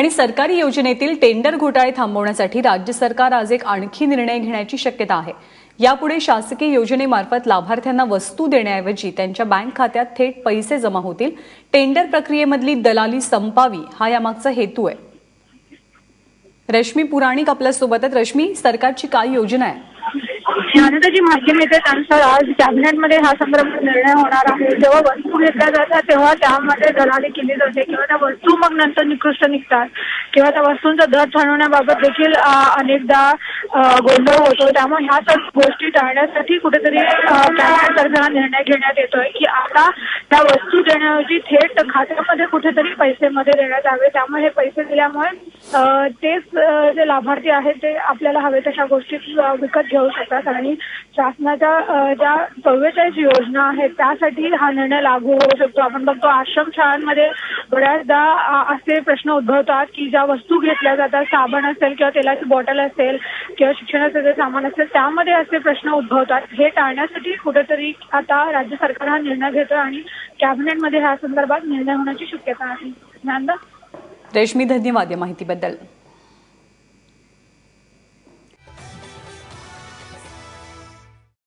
आणि सरकारी योजनेतील टेंडर घोटाळे थांबवण्यासाठी राज्य सरकार आज एक आणखी निर्णय घेण्याची शक्यता आहे. यापुढे शासकीय योजनेमार्फत लाभार्थ्यांना वस्तू देण्याऐवजी त्यांच्या बँक खात्यात थेट पैसे जमा होतील. टेंडर प्रक्रियेमधली दलाली संपावी हा यामागचा हेतू आहे. रश्मी पुराणिक आपल्यासोबत आहेत. रश्मी सरकारची काय योजना आहे? ज्ञानता जी माहिती मिळते त्यानुसार आज कॅबिनेटमध्ये हा संदर्भात निर्णय होणार आहे. जेव्हा वस्तू घेतल्या जातात तेव्हा त्यामध्ये दलाली केली जाते. किंवा त्या वस्तू मग नंतर निकृष्ट निघतात. किंवा त्या वस्तूंचा दर ठरवण्याबाबत देखील अनेकदा गोंधळ होतो त्यामुळे ह्या सर्व गोष्टी टाळण्यासाठी कुठेतरी कॅबिनेटतर्फे हा निर्णय घेण्यात येतोय की आता त्या वस्तू देण्याऐवजी थेट खात्यामध्ये कुठेतरी पैसे मध्ये देण्यात यावे त्यामुळे हे पैसे दिल्यामुळे तेच जे लाभार्थी आहेत ते आपल्याला हवे तशा गोष्टी विकत घेऊ शकतात. आणि शासनाच्या ज्या चव्वेचाळीस योजना आहेत त्यासाठी हा निर्णय लागू होऊ शकतो. आपण बघतो आश्रम शाळांमध्ये बऱ्याचदा असे प्रश्न उद्भवतात की ज्या वस्तू घेतल्या जातात साबण असेल किंवा तेलाची बॉटल असेल किंवा शिक्षणाचं जे सामान असेल त्यामध्ये असे प्रश्न उद्भवतात. हे टाळण्यासाठी कुठेतरी आता राज्य सरकार हा निर्णय घेतो आणि कॅबिनेटमध्ये ह्या संदर्भात निर्णय होण्याची शक्यता आहे. ज्ञानदा? धन्यवाद या माहितीबद्दल.